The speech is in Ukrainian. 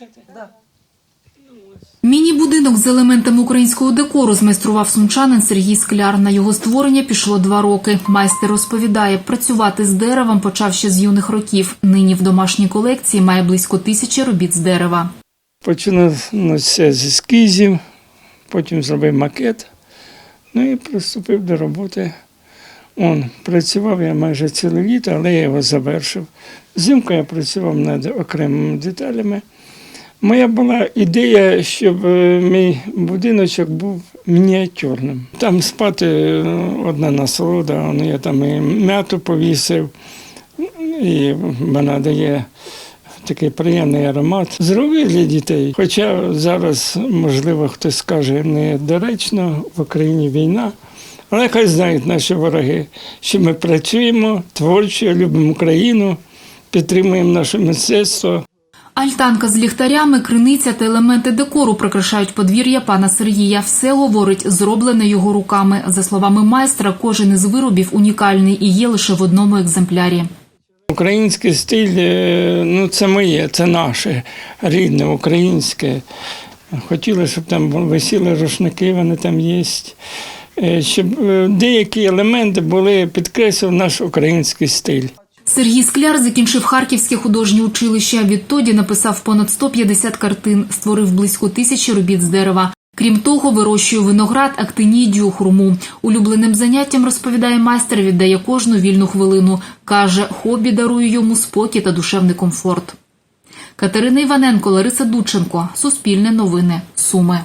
Хочете? Да. Міні-будинок з елементами українського декору змайстрував сумчанин Сергій Скляр. На його створення пішло два роки. Майстер розповідає, працювати з деревом почав ще з юних років. Нині в домашній колекції має близько тисячі робіт з дерева. Починав ну, з ескізів, потім зробив макет, ну і приступив до роботи. Он, працював я майже ціле літо, але я його завершив. Взимку я працював над окремими деталями. Моя була ідея, щоб е, мій будиночок був мініатюрним. Там спати е, одна насолода, он, я там і м'яту повісив, і вона дає такий приємний аромат. Зробив для дітей. Хоча зараз, можливо, хтось скаже недоречно, в Україні війна. Але хай знають наші вороги, що ми працюємо творчо, любимо Україну, підтримуємо наше мистецтво. Альтанка з ліхтарями, криниця та елементи декору прикрашають подвір'я пана Сергія. Все говорить, зроблене його руками. За словами майстра, кожен із виробів унікальний і є лише в одному екземплярі. Український стиль е, ну, це моє, це наше рідне, українське. Хотіли, щоб там висіли рушники, вони там є. Е, Щоб е, деякі елементи були підкреслювали наш український стиль. Сергій Скляр закінчив Харківське художнє училище. Відтоді написав понад 150 картин, створив близько тисячі робіт з дерева. Крім того, вирощує виноград, актинідію, хурму. Улюбленим заняттям розповідає майстер, віддає кожну вільну хвилину. Каже, хобі дарує йому спокій та душевний комфорт. Катерина Іваненко, Лариса Дудченко. Суспільне новини. Суми.